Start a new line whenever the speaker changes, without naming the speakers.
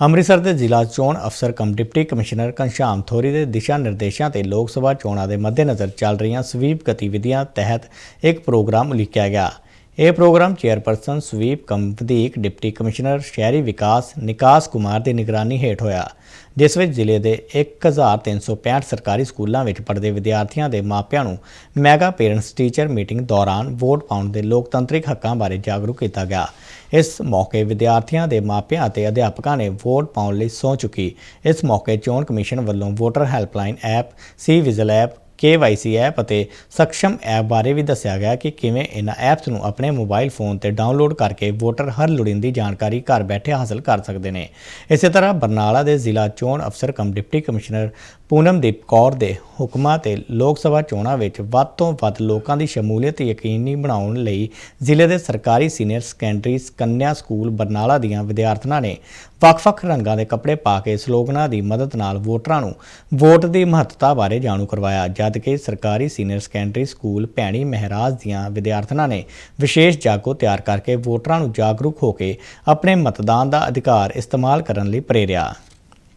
ਅੰਮ੍ਰਿਤਸਰ ਦੇ ਜ਼ਿਲ੍ਹਾ ਚੋਣ ਅਫਸਰ ਕਮ ਡਿਪਟੀ ਕਮਿਸ਼ਨਰ ਘਨਸ਼ਾਮ ਥੋਰੀ ਦੇ ਦਿਸ਼ਾ ਨਿਰਦੇਸ਼ਾਂ ਤੇ ਲੋਕ ਸਭਾ ਚੋਣਾਂ ਦੇ ਮੱਦੇਨਜ਼ਰ ਚੱਲ ਰਹੀਆਂ ਸਵੀਪ ਗਤੀਵਿਧੀਆਂ ਤਹਿਤ ਇੱਕ ਪ੍ਰੋਗਰਾਮ ਉਲੀਕਿਆ ਗਿਆ। ਇਹ ਪ੍ਰੋਗਰਾਮ ਚੇਅਰਪਰਸਨ ਸਵੀਪ ਕਮ ਵਧੀਕ ਡਿਪਟੀ ਕਮਿਸ਼ਨਰ, ਸ਼ਹਿਰੀ ਵਿਕਾਸ ਨਿਕਾਸ ਕੁਮਾਰ ਦੀ ਨਿਗਰਾਨੀ ਹੇਠ ਹੋਇਆ, ਜਿਸ ਵਿੱਚ ਜ਼ਿਲ੍ਹੇ ਦੇ 1365 ਸਰਕਾਰੀ ਸਕੂਲਾਂ ਵਿੱਚ ਪੜ੍ਹਦੇ ਵਿਦਿਆਰਥੀਆਂ ਦੇ ਮਾਪਿਆਂ ਨੂੰ ਮੈਗਾ ਪੇਰੈਂਟਸ ਟੀਚਰ ਮੀਟਿੰਗ ਦੌਰਾਨ ਵੋਟ ਪਾਉਣ ਦੇ ਲੋਕਤੰਤਰਿਕ ਹੱਕਾਂ ਬਾਰੇ ਜਾਗਰੂਕ ਕੀਤਾ ਗਿਆ। ਇਸ ਮੌਕੇ ਵਿਦਿਆਰਥੀਆਂ ਦੇ ਮਾਪਿਆਂ ਅਤੇ ਅਧਿਆਪਕਾਂ ਨੇ ਵੋਟ ਪਾਉਣ ਲਈ ਸਹੁੰ ਚੁੱਕੀ। ਇਸ ਮੌਕੇ ਚੋਣ ਕਮਿਸ਼ਨ ਵੱਲੋਂ voter helpline app, C vigil app KYC app ਅਤੇ ਸક્ષਮ ਐਪ ਬਾਰੇ ਵੀ ਦੱਸਿਆ ਗਿਆ ਕਿ ਕਿਵੇਂ ਇਹਨਾਂ ਐਪਸ ਨੂੰ ਆਪਣੇ ਮੋਬਾਈਲ ਫੋਨ ਤੇ ਡਾਊਨਲੋਡ ਕਰਕੇ ਵੋਟਰ ਹਰ ਲੋੜੀਂਦੀ ਜਾਣਕਾਰੀ ਘਰ ਬੈਠੇ ਹਾਸਲ ਕਰ ਸਕਦੇ ਨੇ। ਇਸੇ ਤਰ੍ਹਾਂ ਬਰਨਾਲਾ ਦੇ ਜ਼ਿਲ੍ਹਾ ਚੋਣ ਅਫਸਰ cum deputy commissioner Poonamdeep Kaur ਦੇ ਹੁਕਮਾਂ ਤੇ ਲੋਕ ਸਭਾ ਚੋਣਾਂ ਵਿੱਚ ਵੱਧ ਤੋਂ ਵੱਧ ਲੋਕਾਂ ਦੀ ਸ਼ਮੂਲੀਅਤ ਯਕੀਨੀ ਬਣਾਉਣ ਲਈ ਜ਼ਿਲ੍ਹੇ ਦੇ ਸਰਕਾਰੀ ਸੀਨੀਅਰ ਸੈਕੰਡਰੀ ਕੰਨਿਆ ਸਕੂਲ ਬਰਨਾਲਾ ਦੀਆਂ ਵਿਦਿਆਰਥਣਾਂ ਨੇ ਵੱਖ-ਵੱਖ ਰੰਗਾਂ ਦੇ ਕੱਪੜੇ ਪਾ ਕੇ ਸਲੋਗਨਾਂ ਦੀ ਮਦਦ ਨਾਲ ਵੋਟਰਾਂ ਨੂੰ ਵੋਟ ਦੀ ਮਹੱਤਤਾ ਬਾਰੇ ਜਾਣੂ ਕਰਵਾਇਆ। ਜਦਕਿ ਸਰਕਾਰੀ senior secondary school Bhaini Mehraj ਦੀਆਂ ਵਿਦਿਆਰਥਣਾਂ ਨੇ ਵਿਸ਼ੇਸ਼ ਜਾਗੋ ਤਿਆਰ ਕਰਕੇ ਵੋਟਰਾਂ ਨੂੰ ਜਾਗਰੂਕ ਹੋ ਕੇ ਆਪਣੇ ਮਤਦਾਨ ਦਾ ਅਧਿਕਾਰ ਇਸਤੇਮਾਲ ਕਰਨ ਲਈ ਪ੍ਰੇਰਿਆ।